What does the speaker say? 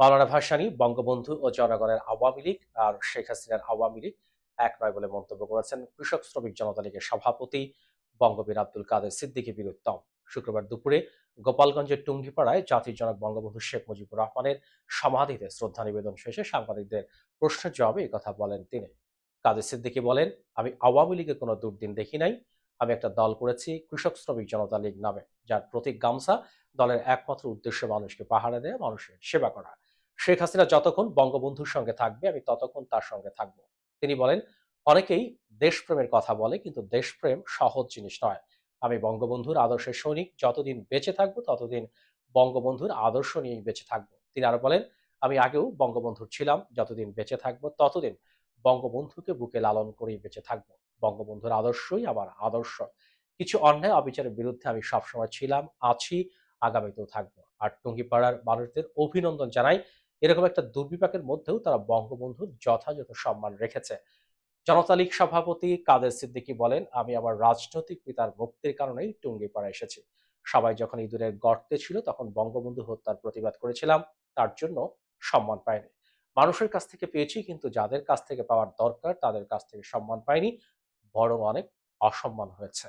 মাওলানা ভাসানী, বঙ্গবন্ধু ও জনগণের আওয়ামী লীগ আর শেখ হাসিনার আওয়ামী লীগ এক নয় বলে মন্তব্য করেছেন কৃষক শ্রমিক জনতা লীগের সভাপতি বঙ্গবীর আব্দুল কাদের সিদ্দিকী বীরুত্তম। শুক্রবার দুপুরে গোপালগঞ্জের টুঙ্গিপাড়ায় জাতির জনক বঙ্গবন্ধু শেখ মুজিবুর রহমানের সমাধিতে শ্রদ্ধা নিবেদন শেষে সাংবাদিকদের প্রশ্নের জবাবে কথা বলেন তিনি। কাদের সিদ্দিকী বলেন, আমি আওয়ামী লীগের কোনো দুর্দিন দেখি নাই। আমি একটা দল করেছি কৃষক শ্রমিক জনতা লীগ নামে। যার প্রতীক গামছা দলের একমাত্র উদ্দেশ্য মানুষকে পাহারা দেয়া, মানুষের সেবা করা। শেখ হাসিনা যতক্ষণ বঙ্গবন্ধুর সঙ্গে থাকবে, আমি ততক্ষণ তার সঙ্গে থাকব। তিনি বলেন, অনেকেই দেশপ্রেমের কথা বলে, কিন্তু দেশপ্রেম সহজ জিনিস নয়। আমি বঙ্গবন্ধুর আদর্শের সৈনিক, যতদিন বেঁচে থাকব, ততদিন বঙ্গবন্ধুর আদর্শ নিয়েই বেঁচে থাকব। তিনি আরও বলেন, আমি আগেও বঙ্গবন্ধুর ছিলাম, যতদিন বেঁচে থাকব, ততদিন বঙ্গবন্ধুকে বুকে লালন করেই বেঁচে থাকব। বঙ্গবন্ধুর আদর্শই আমার আদর্শ। কিছু অন্যায় অবিচারের বিরুদ্ধে আমি সবসময় ছিলাম, আছি, আগামীতেও থাকব। আর টুঙ্গিপাড়ার মানুষদের অভিনন্দন জানাই। এরকম একটা দুর্বিপাকের মধ্যেও তারা বঙ্গবন্ধুর যথাযথ সম্মান রেখেছে। জনতা লীগ সভাপতি কাদের সিদ্দিকী বলেন, আমি আমার রাজনৈতিক পিতার মুক্তির কারণেই টুঙ্গি টুঙ্গিপাড়া এসেছি। সবাই যখন ইঁদুরের গর্তে ছিল তখন বঙ্গবন্ধু হত্যার প্রতিবাদ করেছিলাম, তার জন্য সম্মান পাইনি। মানুষের কাছ থেকে পেয়েছি, কিন্তু যাদের কাছ থেকে পাওয়ার দরকার তাদের কাছ থেকে সম্মান পাইনি, বরং অনেক অসম্মান হয়েছে।